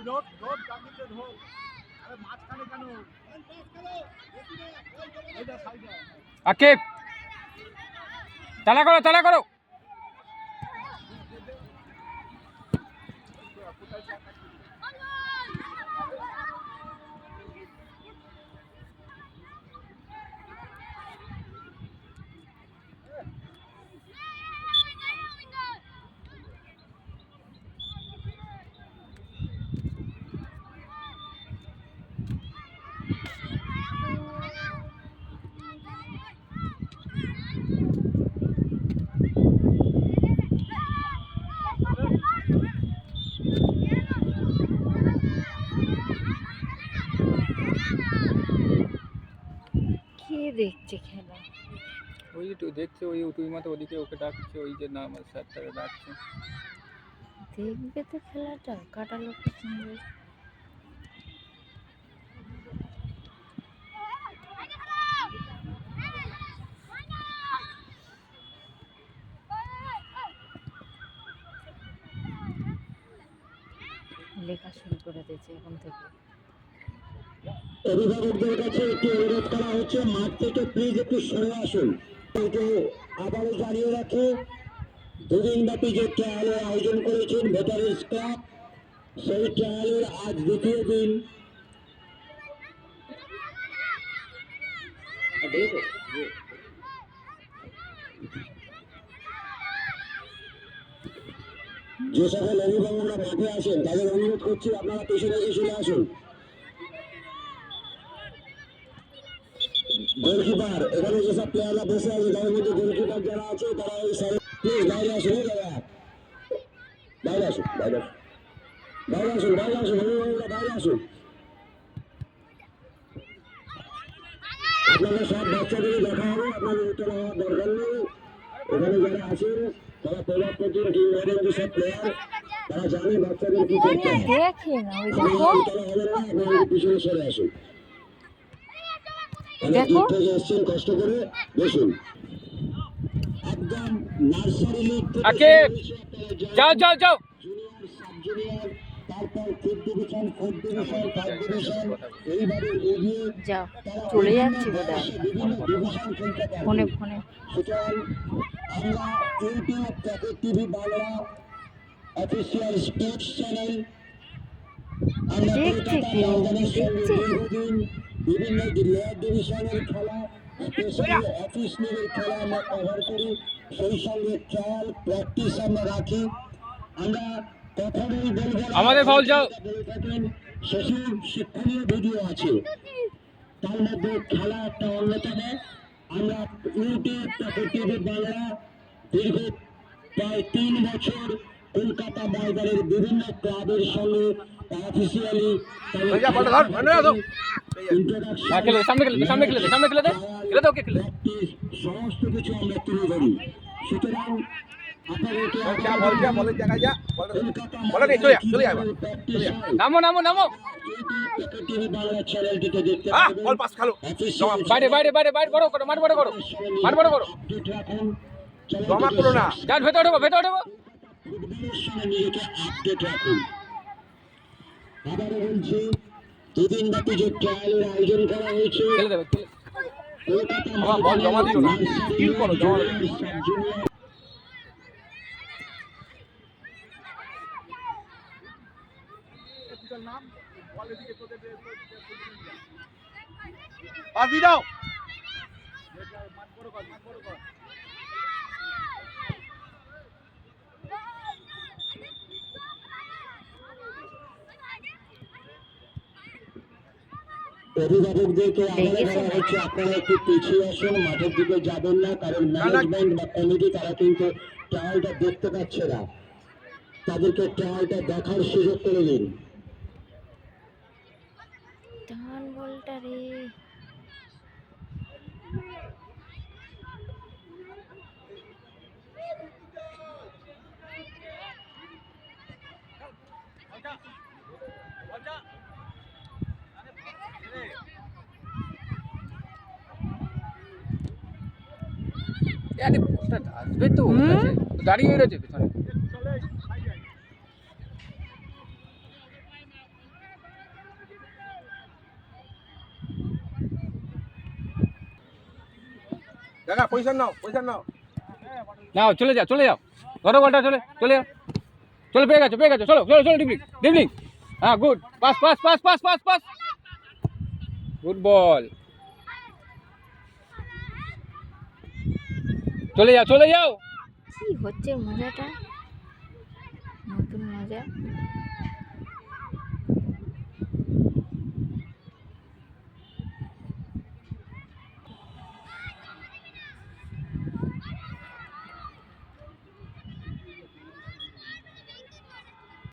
Road road গান্ধীতে ঢোক আরে মাঝখানে আকিব তালা করো তালা করো কে দেখছে খেলা ওই যে দেখছে ওই তুই মতো ওদিকে ওকে ডাকছে ওই যে নাম স্যারটাকে ডাকছে। দেখবে তো খেলাটা কাটা লোকের সঙ্গে লেখা শুরু করে দিয়েছে এখন থেকে। অভিভাবকদের কাছে একটু অনুরোধ করা হচ্ছে, মাঠ থেকে প্লিজ একটু সরে আসুন। একটু আবারও জানিয়ে রাখে, দুদিন ব্যাপী যে ট্রায়ালের আয়োজন করেছেন ভেটারেন্স ক্লাব সেই ট্রায়ালের আজ দ্বিতীয় দিন। যে সকল অভিভাবকরা মাঠে আসেন, তাদের অনুরোধ করছি আপনারা পেছনে চলে আসুন। গোলকিপার এখানে যেসব প্লেয়াররা বসে আছে তাদের মধ্যে গোলকিপার যারা আছে তারা এই সাইড প্লিজ বাইরে আসুন দাদা বাইরে আসুন বাইরে আসুন। বাইরে আসুন বাইরে আসুন অভিভাবকরা বাইরে আসুন। আপনাদের সব বাচ্চাদের দেখা হবে আপনাদের উত্তর হওয়ার দরকার নেই। এখানে যারা আছেন তারা প্রভাব পর্যন্ত টিম ম্যানেজার সব প্লেয়ার তারা জানে বাচ্চাদের কি করতে ওই হবে পিছনে সরে আসুন। দেখো। কষ্ট করে বসুন একদম নার্সারি লিগ থেকে আকিব! যাও যাও যাও জুনিয়র সাব জুনিয়র তারপর fifth division fourth division third division এইভাবে এগিয়ে যাও চলে যাচ্ছে বোধ হয় বয়সে বিভিন্ন ডিভিশন খেলতে পারবে ফোনে ফোনে সুতরাং আমরা YouTube packet TV Bangla official sports channel দেখছে কেউ, দেখছে। বিভিন্ন লোয়ার ডিভিশনের খেলা স্পেশালি অফিস লিগের খেলা আমরা কভার করি সেই সঙ্গে ট্রায়াল প্র্যাকটিস আমরা রাখি। আমরা কখনোই বলব আমাদের ফাউল যাও। সেসব শিক্ষণীয় ভিডিও আছে। তার মধ্যে খেলা একটা অন্যতম। আমরা ইউটিউব টিভি বাংলা দীর্ঘ প্রায় তিন বছর কলকাতা ময়দানের বিভিন্ন ক্লাবের সঙ্গে অফিসিয়ালি হ্যাঁ খেলে সামনে খেলে সামনে খেলে সামনে খেলে দে। খেলে দে ওকে সমস্ত কিছু আমরা তুলে ধরি। সুতরাং নামো নামো নামো বাইরে বাইরে বাইরে বাইরে বড় করো মাঠ বড় করো মাঠ বড় করো। জমা করো না। ভেতরে ঢোকো ভেতরে ঢোকো। ফুটবলের সঙ্গে নিজেকে আপডেট রাখুন। আবারও বলছি দুদিন ব্যাপী যে ট্রায়ালের আয়োজন করা হয়েছে দিও না। কিল করো, জমা দিও। জুনিয়র নাম বলের দিকে তোদের পাস দিয়ে দাও মাঠ বড় কর মাঠ বড় কর অভিভাবকদেরকে হচ্ছে আপনারা একটু পিছিয়ে আসুন মাঠের দিকে যাবেন না কারণ ম্যানেজমেন্ট বা কমিটি তারা কিন্তু ট্রায়ালটা দেখতে পাচ্ছে না। তাদেরকে ট্রায়ালটা দেখার সুযোগ করে দিন। ধান বলটা রে। দাঁড়িয়ে রয়েছে পেছনে। দাদা পয়সা নাও পয়সা নাও। নাও চলে যাও চলে যাও। ঘর ঘরটা চলে চলে যাও। চলো পেয়ে গেছো পেয়ে গেছো চলো চলো চলো ডিবলিং ডিবলিং হ্যাঁ good pass pass pass pass pass pass. Good ball. চলে যাও চলে যাও। কি হচ্ছে মজাটা? নতুন মজা।